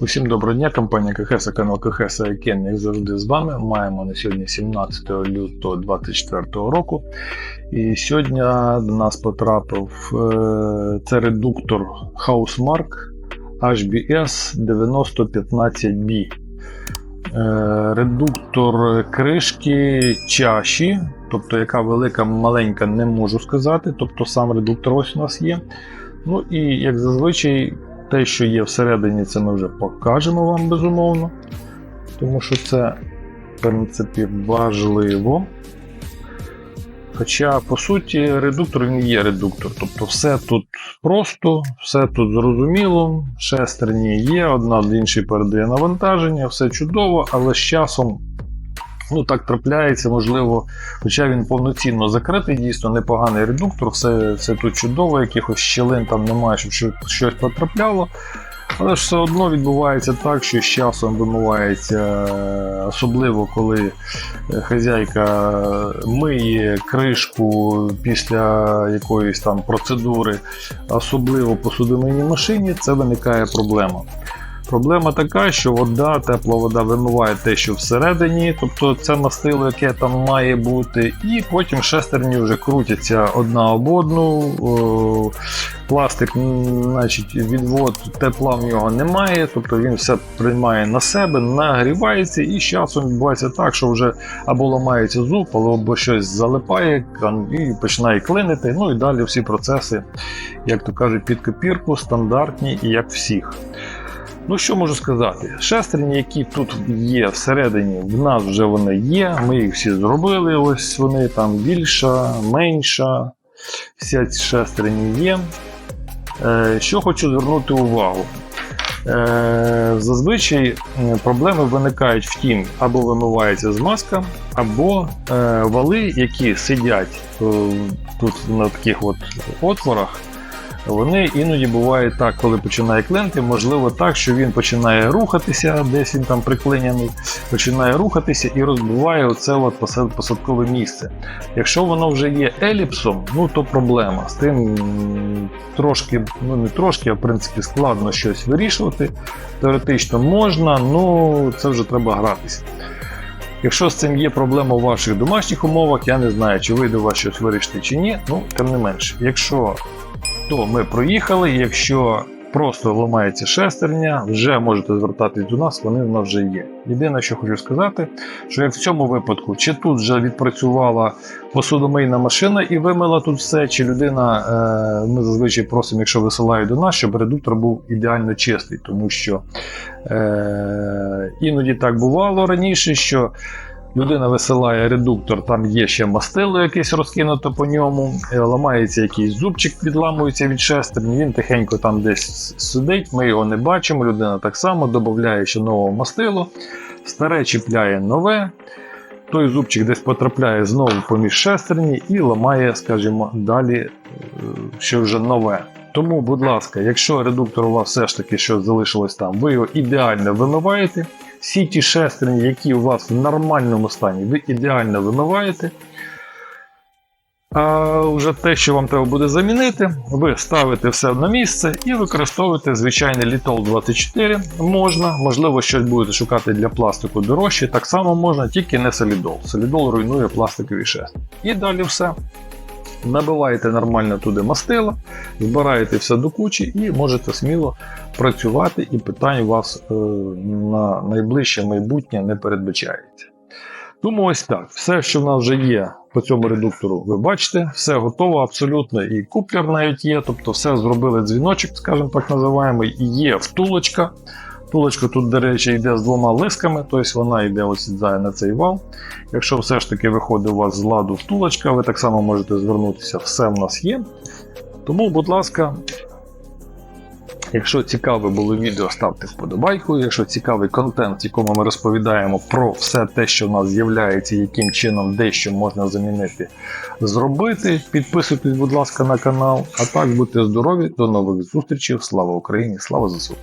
Усім доброго дня, компанія КХС, канал КХС Айкен, як завжди з вами. Маємо на сьогодні 17 лютого 2024 року. І сьогодні до нас потрапив е, це редуктор Housemark HBS 9015B. Е, Редуктор кришки чаші, тобто яка велика, маленька, не можу сказати. Тобто сам редуктор ось у нас є. Ну і як зазвичай. Те, що є всередині, це ми вже покажемо вам безумовно, тому що це, в принципі, важливо. Хоча, по суті, редуктор він є редуктор. Тобто все тут просто, все тут зрозуміло, шестерні є, одна до іншої передає навантаження, все чудово, але з часом. Ну, так трапляється, можливо, хоча він повноцінно закритий, дійсно непоганий редуктор, все все тут чудово, якихось щілин там немає, щоб щось потрапляло. Але ж все одно відбувається так, що з часом вимивається, особливо коли хазяйка миє кришку після якоїсь там процедури, особливо по судомийній машині, це виникає проблема. Проблема така, що вода, тепла вода вимиває те, що всередині, тобто це мастило, яке там має бути, і потім шестерні вже крутяться одна об одну. Пластик, значить, відвод тепла в нього немає, тобто він все приймає на себе, нагрівається, і з часом відбувається так, що вже або ламається зуб, або щось залипає і починає клинити. Ну і далі всі процеси, як то кажуть, під копірку, стандартні і як всіх. Ну, що можу сказати? Шестерні, які тут є всередині, в нас вже вони є. Ми їх всі зробили. Ось вони там більша, менша. Всі ці шестерні є. Е, що хочу звернути увагу. Е, зазвичай проблеми виникають в тім, або вимивається змазка, або е, вали, які сидять тут на таких от отворах. Вони іноді буває так, коли починає клинити, можливо так, що він починає рухатися, десь він там приклиняний, починає рухатися і розбиває оце от посадкове місце. Якщо воно вже є еліпсом, ну то проблема. З тим трошки, ну не трошки, а в принципі складно щось вирішувати. Теоретично можна, ну це вже треба гратися. Якщо з цим є проблема у ваших домашніх умовах, я не знаю, чи вийде у вас щось вирішити чи ні, ну тим не менше, якщо то ми проїхали. Якщо просто ламається шестерня, вже можете звертатись до нас, вони в нас вже є. Єдине, що хочу сказати, що як в цьому випадку, чи тут вже відпрацювала посудомийна машина і вимила тут все, чи людина, е, ми зазвичай просимо, якщо висилають до нас, щоб редуктор був ідеально чистий, тому що е, іноді так бувало раніше, що Людина висилає редуктор, там є ще мастило якесь розкинуто по ньому, е, ламається якийсь зубчик, відламується від шестерні, він тихенько там десь сидить, ми його не бачимо. Людина так само додає ще нового мастило, старе чіпляє нове. Той зубчик десь потрапляє знову поміж шестерні і ламає, скажімо, далі е, що вже нове. Тому, будь ласка, якщо редуктор у вас все ж таки щось залишилось там, ви його ідеально вимиваєте. Всі ті шестерні, які у вас в нормальному стані, ви ідеально вимиваєте. А вже те, що вам треба буде замінити, ви ставите все на місце і використовуєте звичайний Litol 24 можна, можливо, щось будете шукати для пластику дорожче, так само можна, тільки не солідол. Солідол руйнує пластикові шестерні. І далі все. Набиваєте нормально туди мастила, збираєте все до кучі і можете сміло працювати, і питань у вас е, на найближче майбутнє не передбачається. Тому ось так, все, що в нас вже є по цьому редуктору, ви бачите, все готово абсолютно. І куплер навіть є, тобто все зробили дзвіночок, скажімо так називаємо, і є втулочка. Втулочка тут, до речі, йде з двома лисками, тобто вона йде ось на цей вал. Якщо все ж таки виходить у вас з ладу втулочка, ви так само можете звернутися, все в нас є. Тому, будь ласка, якщо цікаве було відео, ставте вподобайку. Якщо цікавий контент, в якому ми розповідаємо про все те, що в нас з'являється, яким чином дещо можна замінити, зробити. Підписуйтесь, будь ласка, на канал. А так будьте здорові, до нових зустрічей. Слава Україні! Слава ЗСУ!